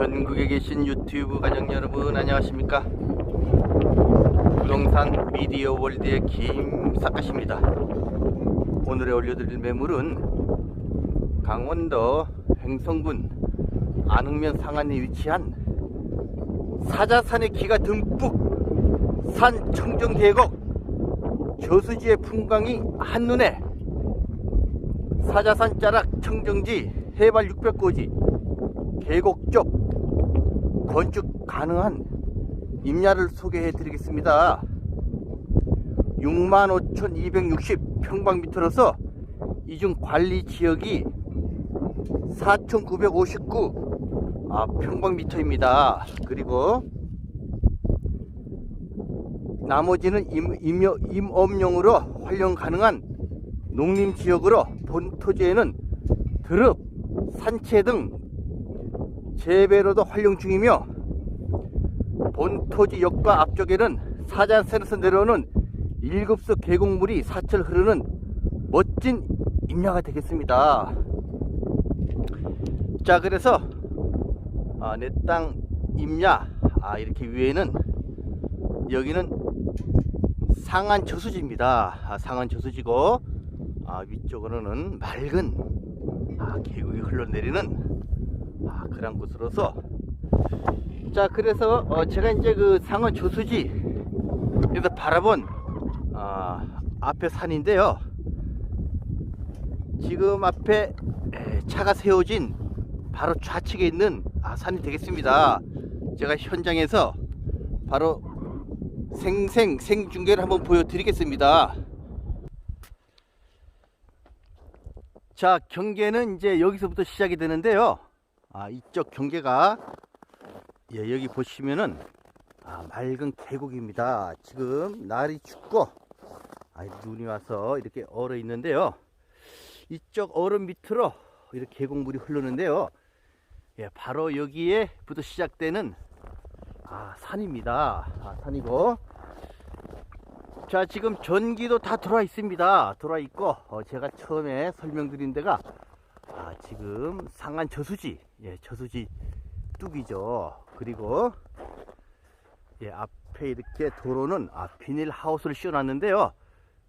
전국에 계신 유튜브 가족 여러분 안녕하십니까? 부동산 미디어 월드의 김사카십니다. 오늘의 올려드릴 매물은 강원도 횡성군 안흥면 상안에 위치한 사자산의 기가 듬뿍 산 청정계곡 저수지의 풍광이 한눈에 사자산 자락 청정지 해발 600고지 계곡 쪽 건축 가능한 임야를 소개해 드리겠습니다. 65,260 평방미터로서 이중 관리 지역이 4,959 아, 평방미터입니다. 그리고 나머지는 임, 임여, 임업용으로 활용 가능한 농림지역으로 본 토지에는 드릅, 산채 등 재배로도 활용 중이며 본 토지 옆과 앞쪽에는 사자산에서 내려오는 일급서 계곡물이 사철 흐르는 멋진 임야가 되겠습니다. 자 그래서 아, 내땅 임야 아, 이렇게 위에는 여기는 상한 저수지입니다. 아, 상한 저수지고 아, 위쪽으로는 맑은 아, 계곡이 흘러내리는 아, 그런 곳으로서. 자 그래서 어, 제가 이제 그 상원 저수지 에서 바라본 아, 앞에 산인데요. 지금 앞에 에, 차가 세워진 바로 좌측에 있는 아, 산이 되겠습니다. 제가 현장에서 바로 생생 생중계를 한번 보여드리겠습니다. 자 경계는 이제 여기서부터 시작이 되는데요 아 이쪽 경계가 예, 여기 보시면은 아, 맑은 계곡입니다. 지금 날이 춥고 아, 눈이 와서 이렇게 얼어 있는데요. 이쪽 얼음 밑으로 이렇게 계곡물이 흐르는데요. 예, 바로 여기에부터 시작되는 아, 산입니다. 아, 산이고. 자 지금 전기도 다 들어와 있습니다. 들어와 있고 어, 제가 처음에 설명드린 데가 아, 지금 상한 저수지. 예, 저수지 뚝이죠. 그리고 예, 앞에 이렇게 도로는 아, 비닐 하우스를 씌워놨는데요.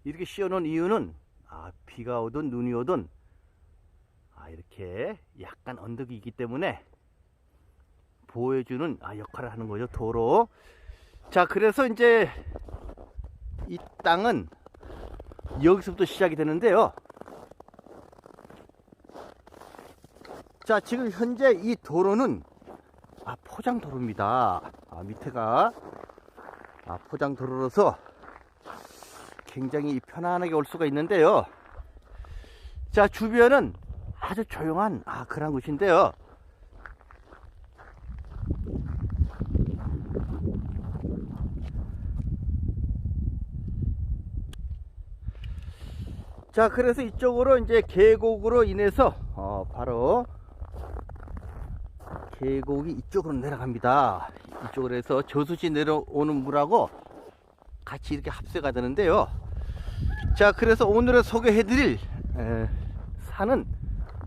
이렇게 씌워놓은 이유는 아, 비가 오든 눈이 오든 아, 이렇게 약간 언덕이 있기 때문에 보호해주는 아, 역할을 하는 거죠 도로. 자 그래서 이제 이 땅은 여기서부터 시작이 되는데요. 자, 지금 현재 이 도로는 아, 포장 도로입니다. 아, 밑에가 아, 포장 도로로서 굉장히 편안하게 올 수가 있는데요. 자, 주변은 아주 조용한 아, 그런 곳인데요. 자 그래서 이쪽으로 이제 계곡으로 인해서 어, 바로 계곡이 이쪽으로 내려갑니다. 이쪽으로 해서 저수지 내려오는 물하고 같이 이렇게 합세가 되는데요. 자 그래서 오늘의 소개해드릴 에, 산은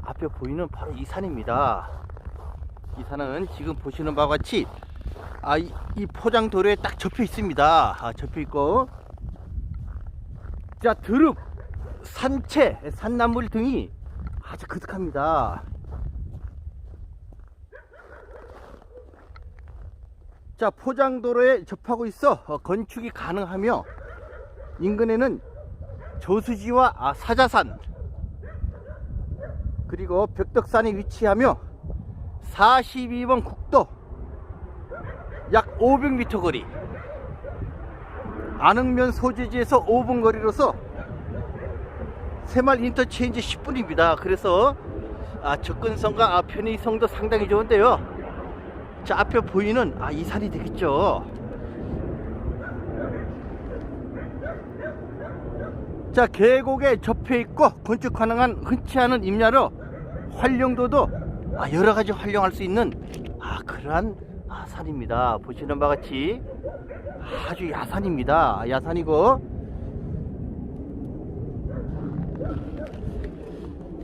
앞에 보이는 바로 이 산입니다. 이 산은 지금 보시는 바와 같이 아, 이, 이 포장 도로에 딱 접혀 있습니다. 아, 접혀 있고. 자 드릅 산채, 산나물 등이 아주 그득합니다. 자, 포장도로에 접하고 있어 어, 건축이 가능하며 인근에는 저수지와 아, 사자산 그리고 벽덕산이 위치하며 42번 국도 약 500m 거리 안흥면 소재지에서 5분 거리로서 새말 인터체인지 10분입니다. 그래서 아, 접근성과 아, 편의성도 상당히 좋은데요. 자 앞에 보이는 아, 이 산이 되겠죠. 자 계곡에 접해 있고 건축 가능한 흔치 않은 임야로 활용도도 아, 여러 가지 활용할 수 있는 아, 그러한 아, 산입니다. 보시는 바와 같이 아주 야산입니다. 야산이고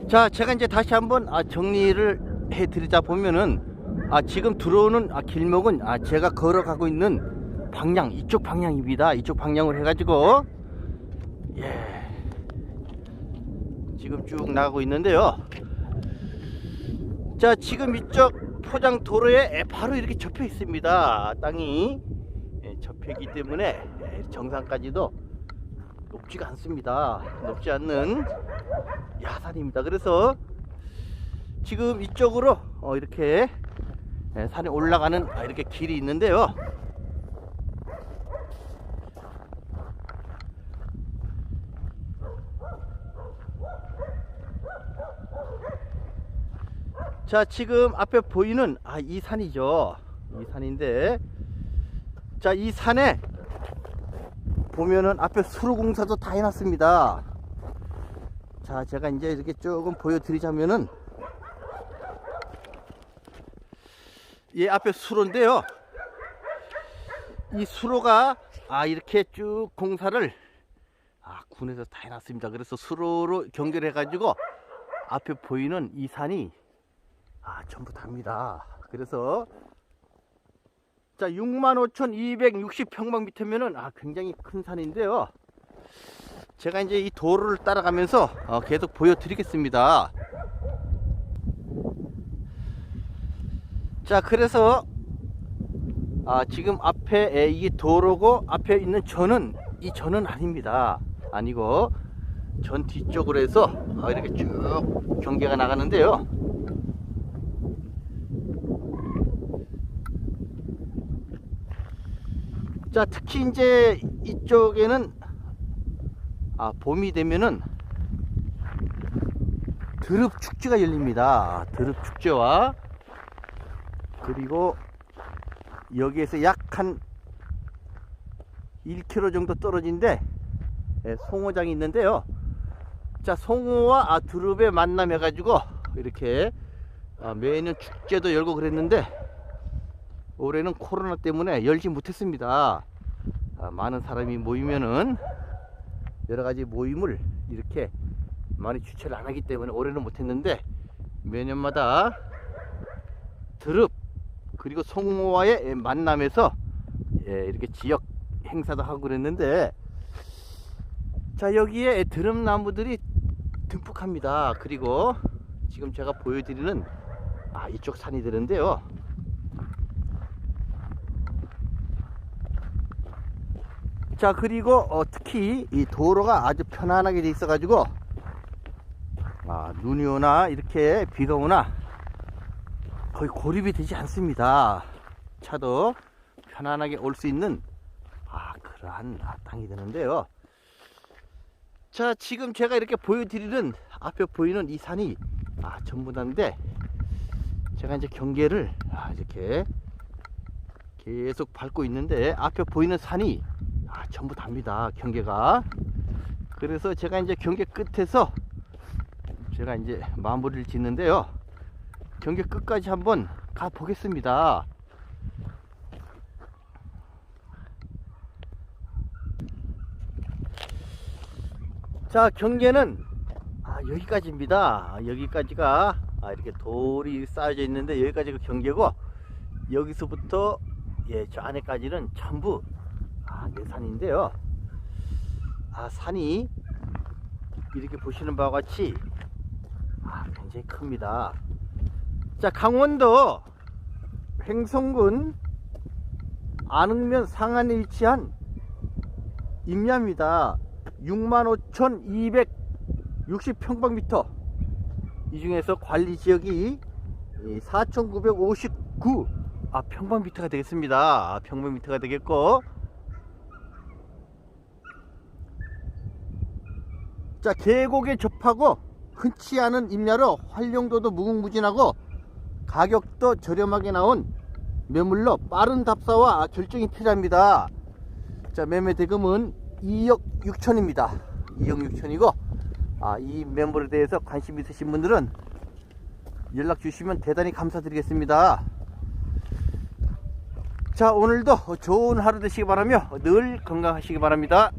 자 제가 이제 다시 한번 아, 정리를 해 드리자 보면은 아 지금 들어오는 아, 길목은 아 제가 걸어가고 있는 방향 이쪽 방향입니다. 이쪽 방향으로 해가지고 예 지금 쭉 나가고 있는데요. 자 지금 이쪽 포장 도로에 바로 이렇게 접혀 있습니다. 땅이 예, 접혀 있기 때문에 예, 정상까지도 높지가 않습니다. 높지 않는 야산입니다. 그래서 지금 이쪽으로 어, 이렇게 예, 산에 올라가는 아, 이렇게 길이 있는데요. 자, 지금 앞에 보이는 아, 이 산이죠. 이 산인데 자, 이 산에 보면은 앞에 수로 공사도 다 해놨습니다. 자, 제가 이제 이렇게 조금 보여드리자면은 예, 앞에 수로인데요. 이 수로가 아 이렇게 쭉 공사를 아 군에서 다 해놨습니다. 그래서 수로로 연결해 가지고 앞에 보이는 이 산이 아 전부 답니다. 그래서 자 65,260평방미터면은 아 굉장히 큰 산인데요. 제가 이제 이 도로를 따라가면서 어, 계속 보여드리겠습니다. 자 그래서 아 지금 앞에 에, 이게 도로고 앞에 있는 전은 이 전은 아닙니다. 아니고 전 뒤쪽으로 해서 아, 이렇게 쭉 경계가 나가는데요. 자 특히 이제 이쪽에는 아 봄이 되면은 드릅 축제가 열립니다. 드릅 축제와 그리고 여기에서 약 한 1km 정도 떨어진데 예, 송어장이 있는데요. 자, 송어와 아, 두릅의 만남해 가지고 이렇게 아, 매년 축제도 열고 그랬는데 올해는 코로나 때문에 열지 못했습니다. 아, 많은 사람이 모이면은 여러 가지 모임을 이렇게 많이 주최를 안 하기 때문에 올해는 못했는데 매년마다 드릅 그리고 송어와의 만남에서 예, 이렇게 지역 행사도 하고 그랬는데 자 여기에 드럼나무들이 듬뿍합니다. 그리고 지금 제가 보여드리는 아 이쪽 산이 되는데요. 자 그리고 어, 특히 이 도로가 아주 편안하게 돼 있어 가지고 아, 눈이 오나 이렇게 비가 오나 거의 고립이 되지 않습니다. 차도 편안하게 올 수 있는 아 그러한 아, 땅이 되는데요. 자 지금 제가 이렇게 보여드리는 앞에 보이는 이 산이 아 전부 다인데 제가 이제 경계를 아, 이렇게 계속 밟고 있는데 앞에 보이는 산이 아 전부 답니다 경계가 그래서 제가 이제 경계 끝에서 제가 이제 마무리를 짓는데요. 경계 끝까지 한번 가 보겠습니다. 자, 경계는 아, 여기까지입니다. 아, 여기까지가 아, 이렇게 돌이 쌓여져 있는데 여기까지가 경계고 여기서부터 예, 저 안에까지는 전부 아, 내산인데요. 아, 산이 이렇게 보시는 바와 같이 아, 굉장히 큽니다. 자, 강원도 횡성군 안흥면 상안에 위치한 임야입니다. 65,260평방미터. 이 중에서 관리 지역이 4,959 아, 평방미터가 되겠습니다. 아, 평방미터가 되겠고. 자, 계곡에 접하고 흔치 않은 임야로 활용도도 무궁무진하고 가격도 저렴하게 나온 매물로 빠른 답사와 결정이 필요합니다. 자, 매매 대금은 2억 6천입니다. 2억 6천이고, 아, 이 매물에 대해서 관심 있으신 분들은 연락 주시면 대단히 감사드리겠습니다. 자, 오늘도 좋은 하루 되시기 바라며 늘 건강하시기 바랍니다.